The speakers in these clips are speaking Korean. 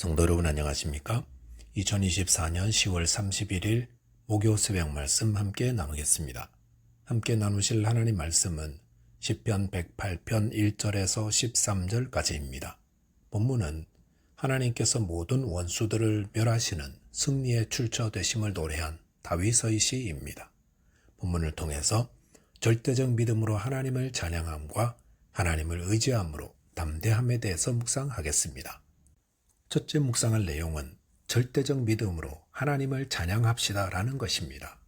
성도 여러분 안녕하십니까? 2024년 10월 31일 목요 새벽 말씀 함께 나누겠습니다. 함께 나누실 하나님 말씀은 10편 108편 1절에서 13절까지입니다. 본문은 하나님께서 모든 원수들을 멸하시는 승리의 출처되심을 노래한 다윗의 시입니다. 본문을 통해서 절대적 믿음으로 하나님을 찬양함과 하나님을 의지함으로 담대함에 대해서 묵상하겠습니다. 첫째 묵상할 내용은 절대적 믿음으로 하나님을 찬양합시다라는 것입니다.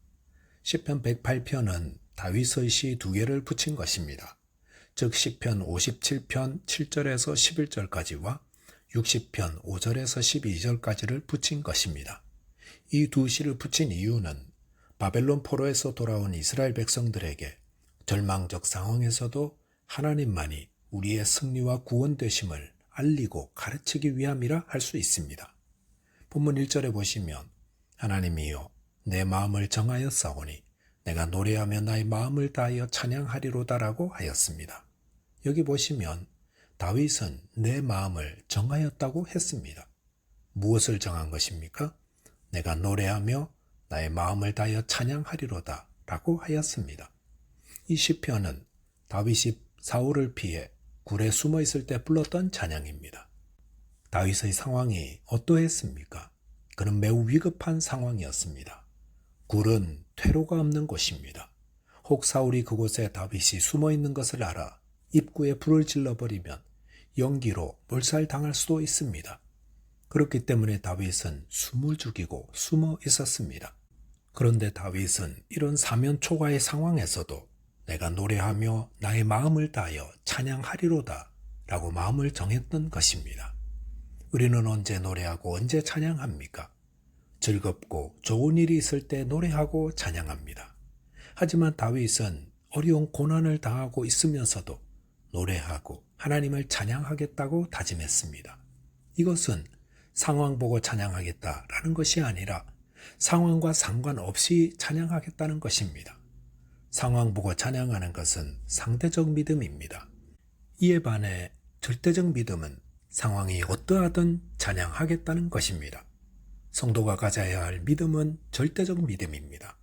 시편 108편은 다윗의 시 두 개를 붙인 것입니다. 즉 시편 57편 7절에서 11절까지와 60편 5절에서 12절까지를 붙인 것입니다. 이 두 시를 붙인 이유는 바벨론 포로에서 돌아온 이스라엘 백성들에게 절망적 상황에서도 하나님만이 우리의 승리와 구원 되심을 알리고 가르치기 위함이라 할 수 있습니다. 본문 1절에 보시면 하나님이여 내 마음을 정하여 싸우니 내가 노래하며 나의 마음을 다하여 찬양하리로다라고 하였습니다. 여기 보시면 다윗은 내 마음을 정하였다고 했습니다. 무엇을 정한 것입니까? 내가 노래하며 나의 마음을 다하여 찬양하리로다 라고 하였습니다. 이 시편은 다윗이 사울을 피해 굴에 숨어 있을 때 불렀던 찬양입니다. 다윗의 상황이 어떠했습니까? 그는 매우 위급한 상황이었습니다. 굴은 퇴로가 없는 곳입니다. 혹 사울이 그곳에 다윗이 숨어 있는 것을 알아 입구에 불을 질러버리면 연기로 몰살당할 수도 있습니다. 그렇기 때문에 다윗은 숨을 죽이고 숨어 있었습니다. 그런데 다윗은 이런 사면 초과의 상황에서도 내가 노래하며 나의 마음을 다하여 찬양하리로다 라고 마음을 정했던 것입니다. 우리는 언제 노래하고 언제 찬양합니까? 즐겁고 좋은 일이 있을 때 노래하고 찬양합니다. 하지만 다윗은 어려운 고난을 당하고 있으면서도 노래하고 하나님을 찬양하겠다고 다짐했습니다. 이것은 상황 보고 찬양하겠다라는 것이 아니라 상황과 상관없이 찬양하겠다는 것입니다. 상황 보고 찬양하는 것은 상대적 믿음입니다. 이에 반해 절대적 믿음은 상황이 어떠하든 찬양하겠다는 것입니다. 성도가 가져야 할 믿음은 절대적 믿음입니다.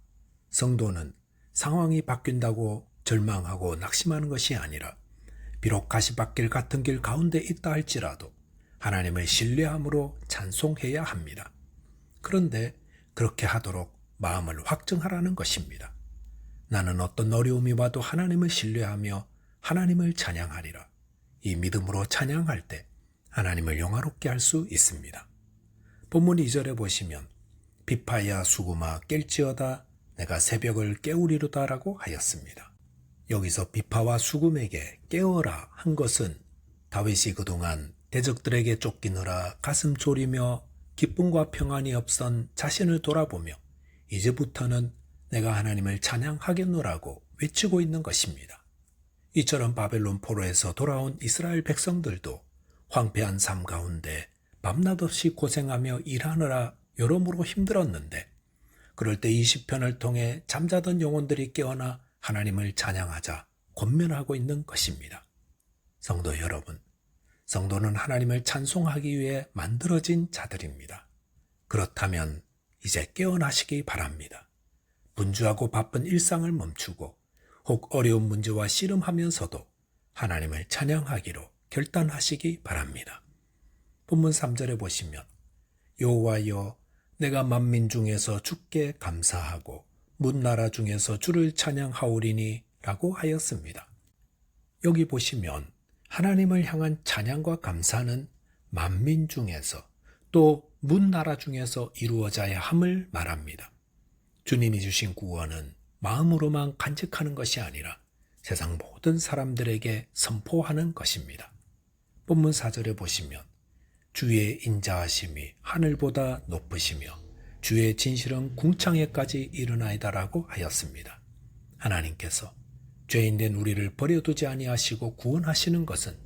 성도는 상황이 바뀐다고 절망하고 낙심하는 것이 아니라 비록 가시밭길 같은 길 가운데 있다 할지라도 하나님을 신뢰함으로 찬송해야 합니다. 그런데 그렇게 하도록 마음을 확정하라는 것입니다. 나는 어떤 어려움이 와도 하나님을 신뢰하며 하나님을 찬양하리라. 이 믿음으로 찬양할 때 하나님을 영화롭게 할 수 있습니다. 본문 2절에 보시면 비파야 수구마 깰지어다 내가 새벽을 깨우리로다라고 하였습니다. 여기서 비파와 수금에게 깨어라 한 것은 다윗이 그동안 대적들에게 쫓기느라 가슴 졸이며 기쁨과 평안이 없던 자신을 돌아보며 이제부터는 내가 하나님을 찬양하겠노라고 외치고 있는 것입니다. 이처럼 바벨론 포로에서 돌아온 이스라엘 백성들도 황폐한 삶 가운데 밤낮 없이 고생하며 일하느라 여러모로 힘들었는데 그럴 때 20편을 통해 잠자던 영혼들이 깨어나 하나님을 찬양하자 권면하고 있는 것입니다. 성도 여러분, 성도는 하나님을 찬송하기 위해 만들어진 자들입니다. 그렇다면 이제 깨어나시기 바랍니다. 분주하고 바쁜 일상을 멈추고 혹 어려운 문제와 씨름하면서도 하나님을 찬양하기로 결단하시기 바랍니다. 본문 3절에 보시면 여호와여 내가 만민 중에서 주께 감사하고 문나라 중에서 주를 찬양하오리니 라고 하였습니다. 여기 보시면 하나님을 향한 찬양과 감사는 만민 중에서 또 문나라 중에서 이루어져야 함을 말합니다. 주님이 주신 구원은 마음으로만 간직하는 것이 아니라 세상 모든 사람들에게 선포하는 것입니다. 본문 4절에 보시면 주의 인자하심이 하늘보다 높으시며 주의 진실은 궁창에까지 이르나이다라고 하였습니다. 하나님께서 죄인 된 우리를 버려두지 아니하시고 구원하시는 것은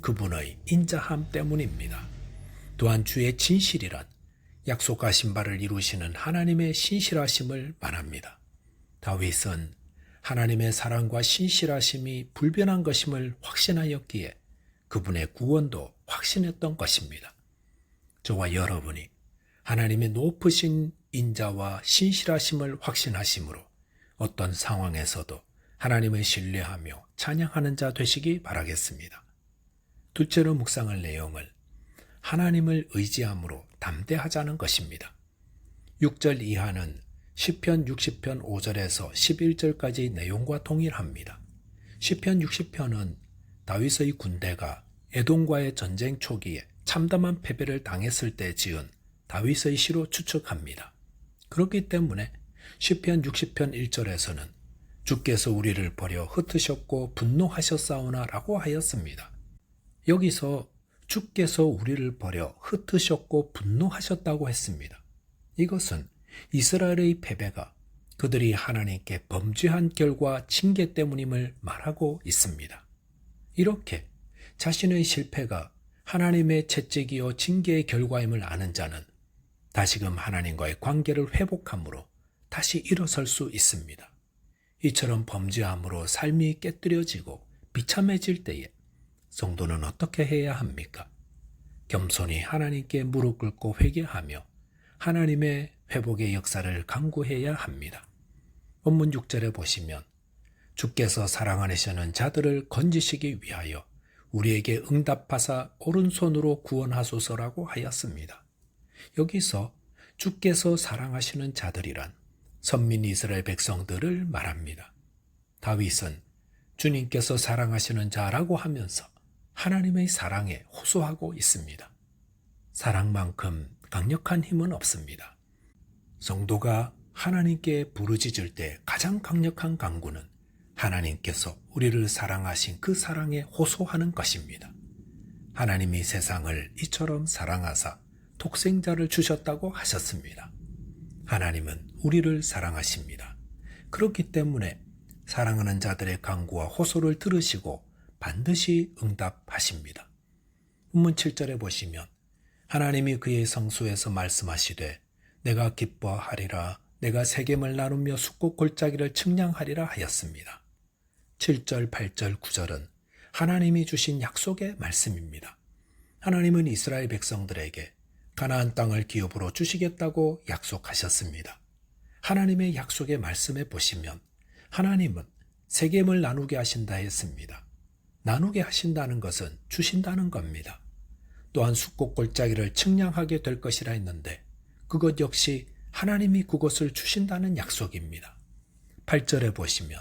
그분의 인자함 때문입니다. 또한 주의 진실이란 약속하신 바를 이루시는 하나님의 신실하심을 말합니다. 다윗은 하나님의 사랑과 신실하심이 불변한 것임을 확신하였기에 그분의 구원도 확신했던 것입니다. 저와 여러분이 하나님의 높으신 인자와 신실하심을 확신하심으로 어떤 상황에서도 하나님을 신뢰하며 찬양하는 자 되시기 바라겠습니다. 둘째로 묵상할 내용을 하나님을 의지함으로 담대하자는 것입니다. 6절 이하는 10편 60편 5절에서 11절까지 내용과 동일합니다. 10편 60편은 다윗의 군대가 에돔과의 전쟁 초기에 참담한 패배를 당했을 때 지은 다윗의 시로 추측합니다. 그렇기 때문에 10편 60편 1절에서는 주께서 우리를 버려 흩으셨고 분노하셨사오나 라고 하였습니다. 여기서 주께서 우리를 버려 흩으셨고 분노하셨다고 했습니다. 이것은 이스라엘의 패배가 그들이 하나님께 범죄한 결과 징계 때문임을 말하고 있습니다. 이렇게 자신의 실패가 하나님의 채찍이요 징계의 결과임을 아는 자는 다시금 하나님과의 관계를 회복함으로 다시 일어설 수 있습니다. 이처럼 범죄함으로 삶이 깨뜨려지고 비참해질 때에 성도는 어떻게 해야 합니까? 겸손히 하나님께 무릎 꿇고 회개하며 하나님의 회복의 역사를 강구해야 합니다. 본문 6절에 보시면 주께서 사랑하시는 자들을 건지시기 위하여 우리에게 응답하사 오른손으로 구원하소서라고 하였습니다. 여기서 주께서 사랑하시는 자들이란 선민 이스라엘 백성들을 말합니다. 다윗은 주님께서 사랑하시는 자라고 하면서 하나님의 사랑에 호소하고 있습니다. 사랑만큼 강력한 힘은 없습니다. 성도가 하나님께 부르짖을 때 가장 강력한 강구는 하나님께서 우리를 사랑하신 그 사랑에 호소하는 것입니다. 하나님이 세상을 이처럼 사랑하사 독생자를 주셨다고 하셨습니다. 하나님은 우리를 사랑하십니다. 그렇기 때문에 사랑하는 자들의 강구와 호소를 들으시고 반드시 응답하십니다. 본문 7절에 보시면 하나님이 그의 성수에서 말씀하시되 내가 기뻐하리라 내가 세겜을 나누며 숙곡 골짜기를 측량하리라 하였습니다. 7절, 8절, 9절은 하나님이 주신 약속의 말씀입니다. 하나님은 이스라엘 백성들에게 가나안 땅을 기업으로 주시겠다고 약속하셨습니다. 하나님의 약속의 말씀에 보시면 하나님은 세겜을 나누게 하신다 했습니다. 나누게 하신다는 것은 주신다는 겁니다. 또한 숙곡 골짜기를 측량하게 될 것이라 했는데 그것 역시 하나님이 그것을 주신다는 약속입니다. 8절에 보시면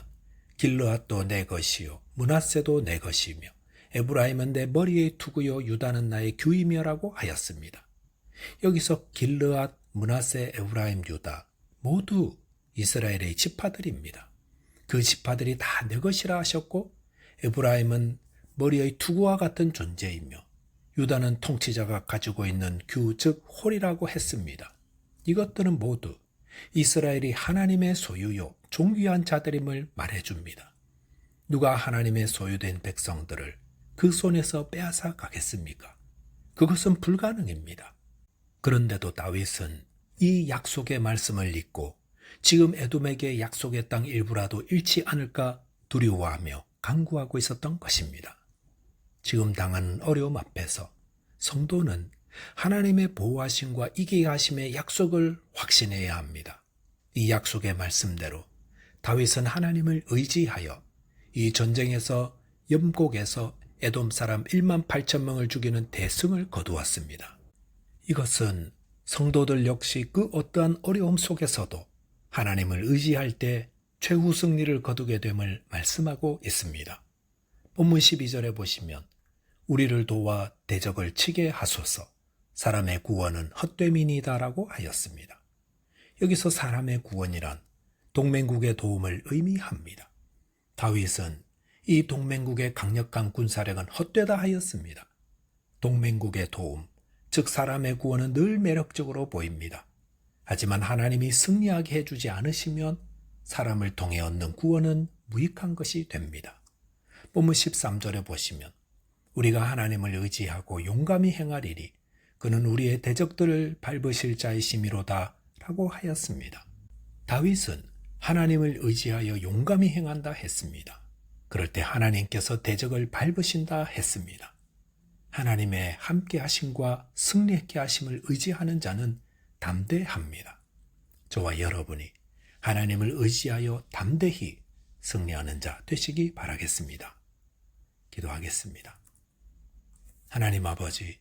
길르앗도 내 것이요 문하세도 내 것이며 에브라임은 내 머리의 투구요 유다는 나의 규이며라고 하였습니다. 여기서 길르앗, 문하세, 에브라임, 유다 모두 이스라엘의 지파들입니다. 그 지파들이 다 내 것이라 하셨고 에브라임은 머리의 투구와 같은 존재이며 유다는 통치자가 가지고 있는 규, 즉 홀이라고 했습니다. 이것들은 모두 이스라엘이 하나님의 소유요 존귀한 자들임을 말해줍니다. 누가 하나님의 소유된 백성들을 그 손에서 빼앗아 가겠습니까? 그것은 불가능입니다. 그런데도 다윗은 이 약속의 말씀을 잊고 지금 에돔에게 약속의 땅 일부라도 잃지 않을까 두려워하며 강구하고 있었던 것입니다. 지금 당하는 어려움 앞에서 성도는 하나님의 보호하심과 이기게 하심의 약속을 확신해야 합니다. 이 약속의 말씀대로 다윗은 하나님을 의지하여 이 전쟁에서 염곡에서 에돔 사람 1만 8천 명을 죽이는 대승을 거두었습니다. 이것은 성도들 역시 그 어떠한 어려움 속에서도 하나님을 의지할 때 최후 승리를 거두게 됨을 말씀하고 있습니다. 본문 12절에 보시면 우리를 도와 대적을 치게 하소서 사람의 구원은 헛됨이니다라고 하였습니다. 여기서 사람의 구원이란 동맹국의 도움을 의미합니다. 다윗은 이 동맹국의 강력한 군사력은 헛되다 하였습니다. 동맹국의 도움, 즉 사람의 구원은 늘 매력적으로 보입니다. 하지만 하나님이 승리하게 해주지 않으시면 사람을 통해 얻는 구원은 무익한 것이 됩니다. 본문 13절에 보시면 우리가 하나님을 의지하고 용감히 행하리니 그는 우리의 대적들을 밟으실 자이심이로다 라고 하였습니다. 다윗은 하나님을 의지하여 용감히 행한다 했습니다. 그럴 때 하나님께서 대적을 밟으신다 했습니다. 하나님의 함께 하심과 승리했게 하심을 의지하는 자는 담대합니다. 저와 여러분이 하나님을 의지하여 담대히 승리하는 자 되시기 바라겠습니다. 기도하겠습니다. 하나님 아버지,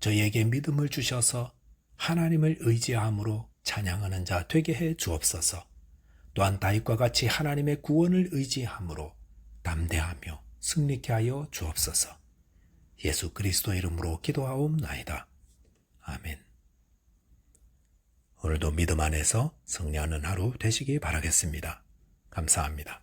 저희에게 믿음을 주셔서 하나님을 의지함으로 찬양하는 자 되게 해 주옵소서. 또한 다윗과 같이 하나님의 구원을 의지함으로 담대하며 승리케 하여 주옵소서. 예수 그리스도 이름으로 기도하옵나이다. 아멘. 오늘도 믿음 안에서 승리하는 하루 되시기 바라겠습니다. 감사합니다.